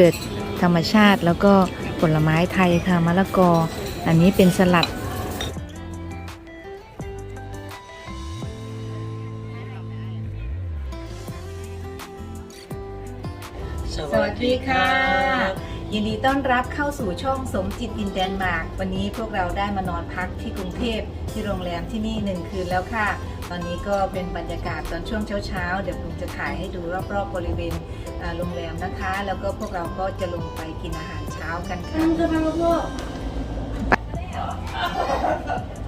เกิร์ตธรรมชาติ แล้วก็ผลไม้ไทยค่ะมะละกอ อันนี้เป็นสลัดสวัสดีค่ะ ยินดีต้อนรับเข้าสู่ช่องสมจิตอินแดนมาร์กวันนี้พวกเราได้มานอนพักที่กรุงเทพที่โรงแรมที่นี่หนึ่งคืนแล้วค่ะ ตอนนี้ก็เป็นบรรยากาศตอนช่วงเช้าๆ เดี๋ยวผมจะถ่ายให้ดูรอบๆบริเวณโรงแรมนะคะ แล้วก็พวกเราก็จะลงไปกินอาหารเช้ากันค่ะ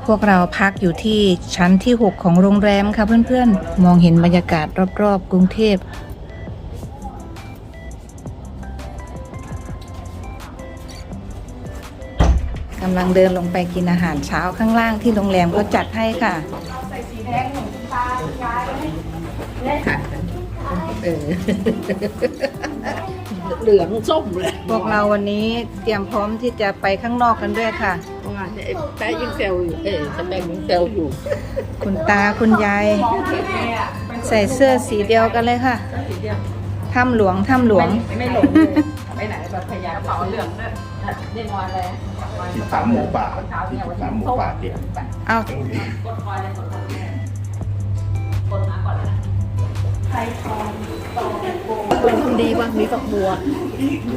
พวกเราพักอยู่ที่ชั้นที่ 6 ของโรงแรมค่ะเพื่อนๆ มองเห็นบรรยากาศรอบๆ กรุงเทพกำลังเดินลงไปกินอาหารเช้าข้างล่างที่โรงแรมเขาจัดให้ค่ะ เออเหลืองส้มเลยพวกเราวันนี้เตรียมพร้อมที่จะไปข้างนอกกันด้วยค่ะว่าไอ้แป๊ะยังเซลอยู่ เออสแปงยังเซลอยู่ คุณตาคุณยาย ใส่เสื้อสีเดียวกันเลยค่ะถ้ำหลวงถ้ำหลวง ไม่หลงเลยไปไหนแบบพยายามเป๋าเหลืองด้วยเรียนวันเลยสิบสามหมูป่าสิบสามหมูป่าเดียวเอา กดคอยเลยกดคอยกดมาก่อนเลยคนทำดีบ้างมีฝักบัว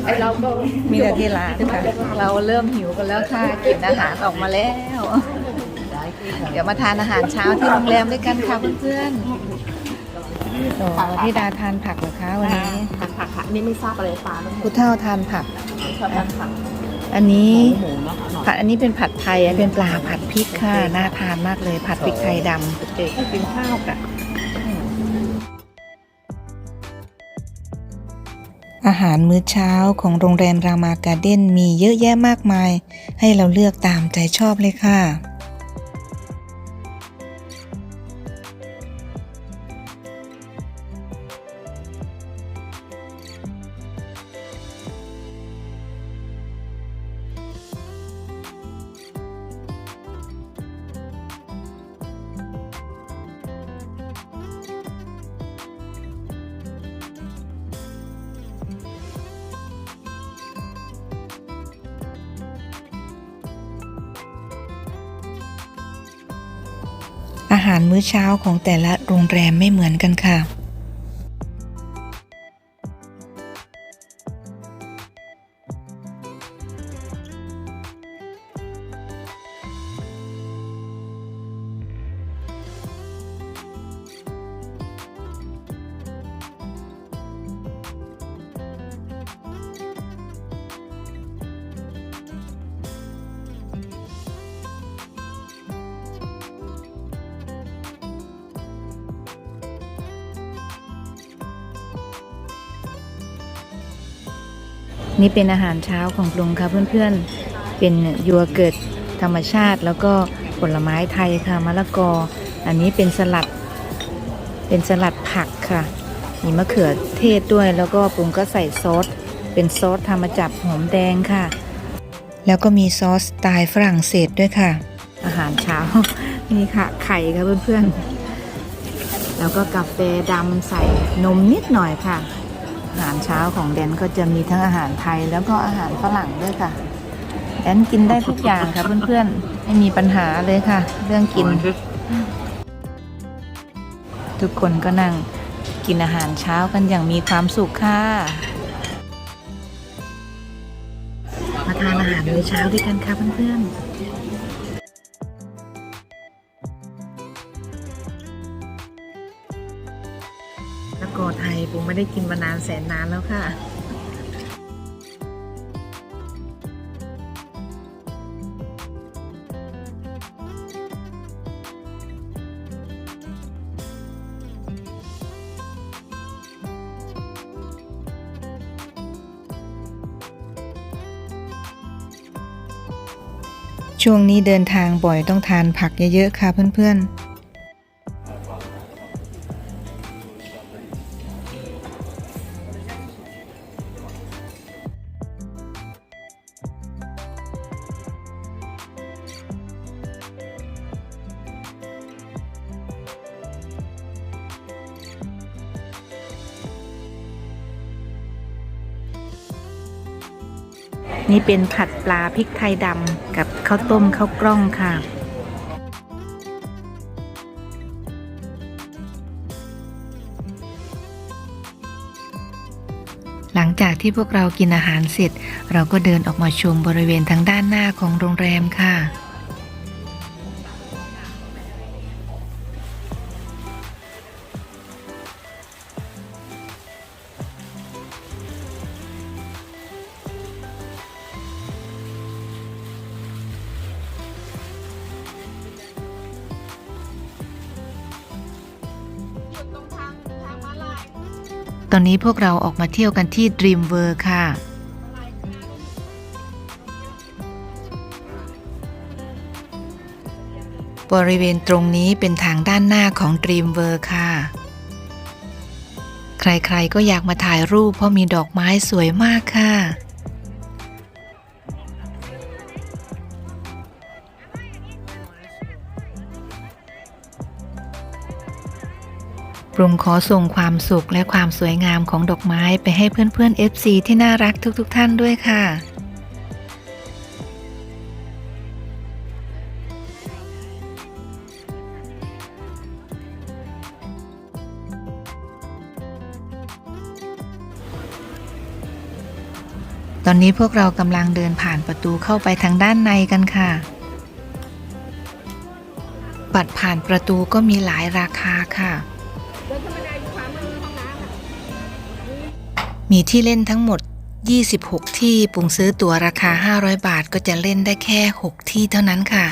ไอเราก็มีแต่ที่ร้านค่ะเราเริ่มหิวกันแล้วค่ะกินอาหารออกมาแล้ว เดี๋ยวมาทานอาหารเช้าที่โรงแรมด้วยกันค่ะเพื่อนๆโอ้พี่ดาทานผักเหรอคะวันนี้ผักผักผักนี่ไม่ทราบอะไรปลาแล้วผู้เท่าทานผักชอบทานผักอันนี้หมูเนาะหน่อยผัดอันนี้เป็นผัดไทยอันเป็นปลาผัดพริกค่ะน่าทานมากเลยผัดพริกไทยดำเด็กกินข้าวกัน อาหารมื้อเช้าของโรงแรมรามาการ์เด้นมีเยอะแยะมากมาย ให้เราเลือกตามใจชอบเลยค่ะ หารมื้อเช้าของแต่ละโรงแรมไม่เหมือนกันค่ะ นี่เป็นอาหารเช้าของลุงค่ะเพื่อนๆ เป็นยัวเกิดธรรมชาติ แล้วก็ผลไม้ไทยค่ะมะละกอ อันนี้เป็นสลัด เป็นสลัดผักค่ะ มีมะเขือเทศด้วยแล้วก็ปรุงก็ใส่ซอส เป็นซอสทำมาจากหอมแดงค่ะ แล้วก็มีซอสสไตล์ฝรั่งเศสด้วยค่ะ อาหารเช้า นี่ค่ะ ไข่ค่ะเพื่อนๆ แล้วก็กาแฟดำใส่นมนิดหน่อยค่ะ อาหารเช้าของแดนก็จะมีทั้งอาหารไทยแล้วก็อาหารฝรั่งด้วยค่ะ แดนกินได้ทุกอย่างค่ะ เพื่อนๆ ไม่มีปัญหาเลยค่ะ เรื่องกิน ทุกคนก็นั่งกินอาหารเช้ากันอย่างมีความสุขค่ะมาทานอาหารมื้อเช้าด้วยกันค่ะเพื่อนๆ แล้วก็ไทยผมไม่ได้กินมานานแสนนานแล้วค่ะ ช่วงนี้เดินทางบ่อยต้องทานผักเยอะๆค่ะเพื่อนๆ นี่เป็นผัดปลาพริกไทยดำกับข้าวต้มข้าวกล้องค่ะ หลังจากที่พวกเรากินอาหารเสร็จ เราก็เดินออกมาชมบริเวณทางด้านหน้าของโรงแรมค่ะ อนนี้พวกเราออกมาเที่ยวกันที่ Dream World ค่ะ บริเวณตรงนี้เป็นทางด้านหน้าของ Dream World ค่ะ ใครๆก็อยากมาถ่ายรูปเพราะมีดอกไม้สวยมากค่ะ ปรุงขอส่งความสุขและความสวยงามของดอกไม้ไปให้เพื่อนๆ FC ที่น่ารักทุกๆทท่านด้วยค่ะ ตอนนี้พวกเรากำลังเดินผ่านประตูเข้าไปทางด้านในกันค่ะบัตรผ่านประตูก็มีหลายราคาค่ะ มีที่เล่นทั้งหมด 26 ที่ปุ่งซื้อตั๋วราคา 500 บาทก็จะเล่นได้แค่ 6 ที่เท่านั้นค่ะ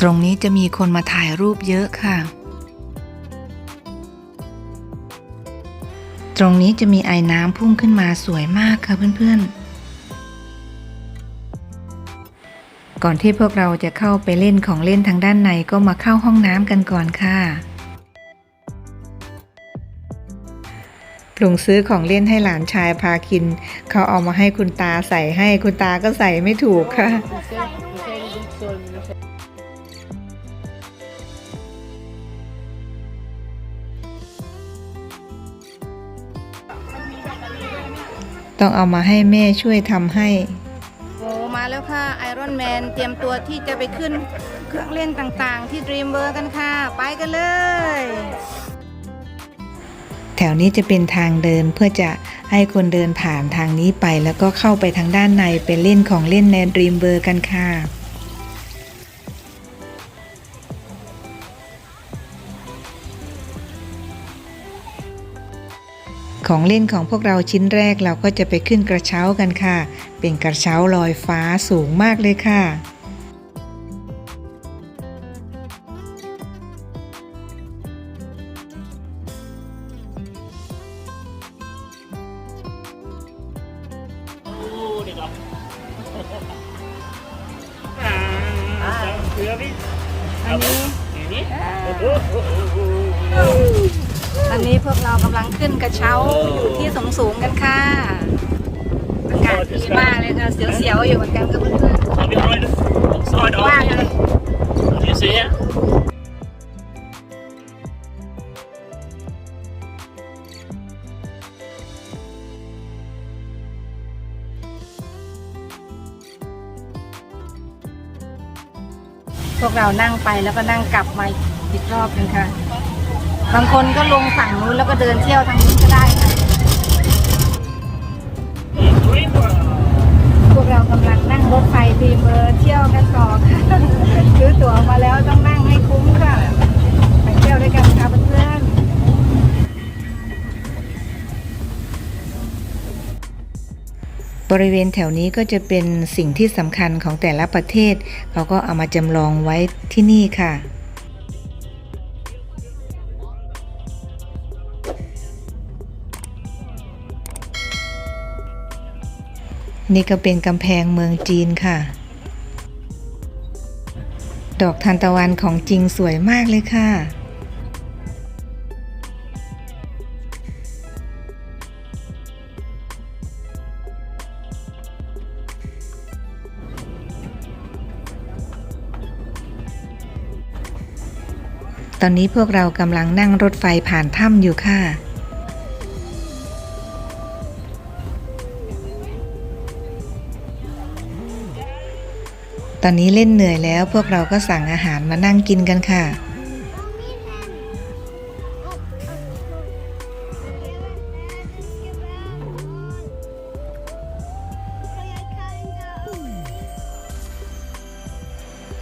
ตรงนี้จะมีคนมาถ่ายรูปเยอะค่ะ รงนี้จะมีไอ้น้ำพุ่งขึ้นมาสวยมากค่ะเพื่อนๆ ก่อนที่พวกเราจะเข้าไปเล่นของเล่นทางด้านในก็มาเข้าห้องน้ำกันก่อนค่ะปรุงซื้อของเล่นให้หลานชายพาคิน เขาเอามาให้คุณตาใส่ให้คุณตาก็ใส่ไม่ถูกค่ะ ต้องเอามาให้แม่ช่วยทำให้โอ้มาแล้วค่ะไอรอนแมนเตรียมตัวที่จะไปขึ้นเครื่องเล่นต่างๆ ที่ Dream World กันค่ะ ไปกันเลย แถวนี้จะเป็นทางเดินเพื่อจะให้คนเดินผ่านทางนี้ไป แล้วก็เข้าไปทางด้านในไปเล่นของเล่นในดรีมเบอร์กันค่ะ ของเล่นของพวกเราชิ้นแรกเราก็จะไปขึ้นกระเช้ากันค่ะ เป็นกระเช้าลอยฟ้าสูงมากเลยค่ะอันนี้ อันนี้พวกเรากำลังขึ้นกระเช้าอยู่ที่สูงๆกันค่ะอากาศดีมากเลยค่ะเสียวๆอยู่เหมือนกันกับเพื่อนๆว่าเลย You see it? พวกเรานั่งไปแล้วก็นั่งกลับมาอีกรอบหนึงค่ะ บางคนก็ลงฝั่งนู้นแล้วก็เดินเที่ยวทางนี้ก็ได้ค่ะพวกเรากำลังนั่งรถไฟดีเมอร์เที่ยวกันต่อค่ะซื้อตั๋วมาแล้วต้องนั่งให้คุ้มค่ะ ไปเที่ยวด้วยกันค่ะเพื่อนบริเวณแถวนี้ก็จะเป็นสิ่งที่สำคัญของแต่ละประเทศ เขาก็เอามาจำลองไว้ที่นี่ค่ะ นี่ก็เป็นกำแพงเมืองจีนค่ะ ดอกทานตะวันของจริงสวยมากเลยค่ะ ตอนนี้พวกเรากำลังนั่งรถไฟผ่านถ้ำอยู่ค่ะ ตอนนี้เล่นเหนื่อยแล้วพวกเราก็สั่งอาหารมานั่งกินกันค่ะ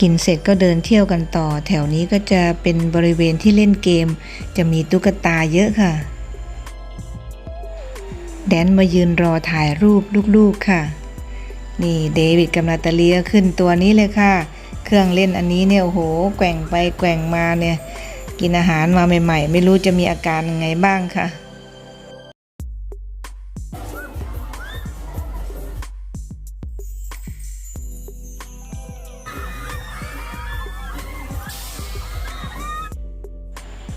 กินเสร็จก็เดินเที่ยวกันต่อ แถวนี้ก็จะเป็นบริเวณที่เล่นเกม จะมีตุ๊กตาเยอะค่ะ แดนมายืนรอถ่ายรูปลูกๆค่ะ นี่เดวิดกับนาตาเลียขึ้นตัวนี้เลยค่ะ เครื่องเล่นอันนี้เนี่ยโอ้โหแกว่งไปแกว่งมาเนี่ย กินอาหารมาใหม่ ๆ ไม่รู้จะมีอาการยังไงบ้างค่ะ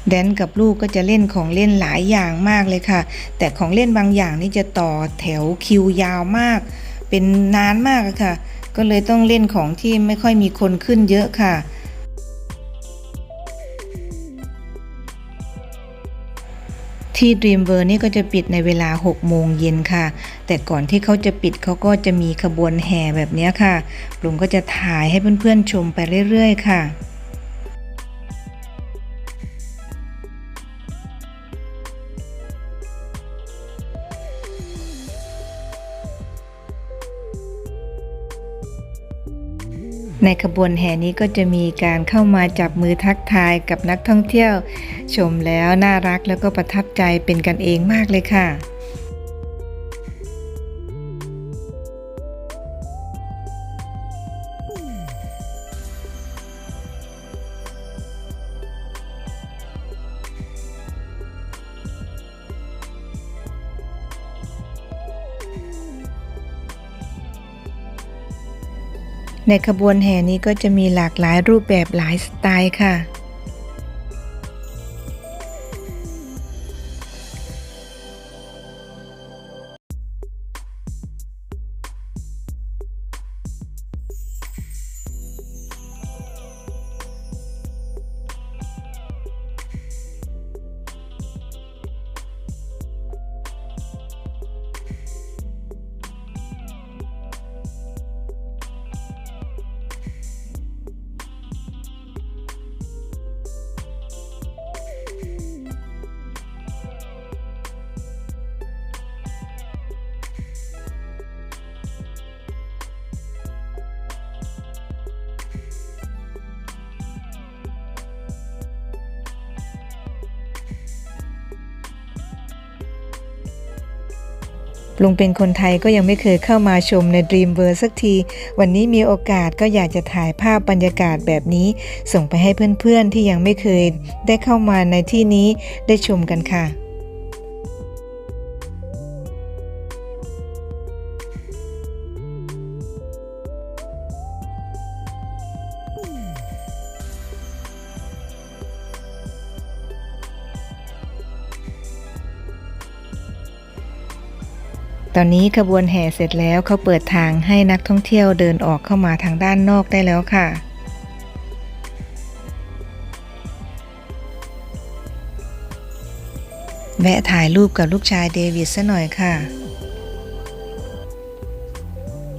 แดนกับลูกก็จะเล่นของเล่นหลายอย่างมากเลยค่ะ แต่ของเล่นบางอย่างนี่จะต่อแถวคิวยาวมาก เป็นนานมากค่ะ ก็เลยต้องเล่นของที่ไม่ค่อยมีคนขึ้นเยอะค่ะ ที่ Dream World นี่ก็จะปิดในเวลา 6 โมงเย็นค่ะ แต่ก่อนที่เขาจะปิดเขาก็จะมีขบวนแห่แบบนี้ค่ะลุงก็จะถ่ายให้เพื่อนๆชมไปเรื่อยๆ ค่ะ ในขบวนแห่นี้ก็จะมีการเข้ามาจับมือทักทายกับนักท่องเที่ยว ชมแล้วน่ารักแล้วก็ประทับใจเป็นกันเองมากเลยค่ะ ในขบวนแห่นี้ก็จะมีหลากหลายรูปแบบหลายสไตล์ค่ะ ลุงเป็นคนไทยก็ยังไม่เคยเข้ามาชมใน Dream World สักที วันนี้มีโอกาสก็อยากจะถ่ายภาพบรรยากาศแบบนี้ ส่งไปให้เพื่อนๆที่ยังไม่เคยได้เข้ามาในที่นี้ได้ชมกันค่ะ ตอนนี้ขบวนแห่เสร็จแล้วเขาเปิดทางให้นักท่องเที่ยวเดินออกเข้ามาทางด้านนอกได้แล้วค่ะ แวะถ่ายรูปกับลูกชายเดวิดซะหน่อยค่ะ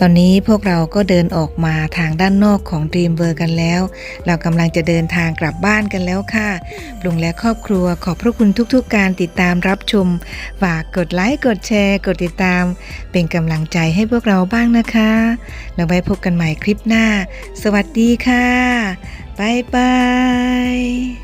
อนนี้พวกเราก็เดินออกมาทางด้านนอกของ Dream World กันแล้ว เรากำลังจะเดินทางกลับบ้านกันแล้วค่ะปรุงและครอบครัวขอบพระคุณทุกๆ การติดตามรับชม ฝากกดไลค์ กดแชร์ กดติดตาม เป็นกำลังใจให้พวกเราบ้างนะคะ แล้วไว้พบกันใหม่คลิปหน้า สวัสดีค่ะ บ๊ายบาย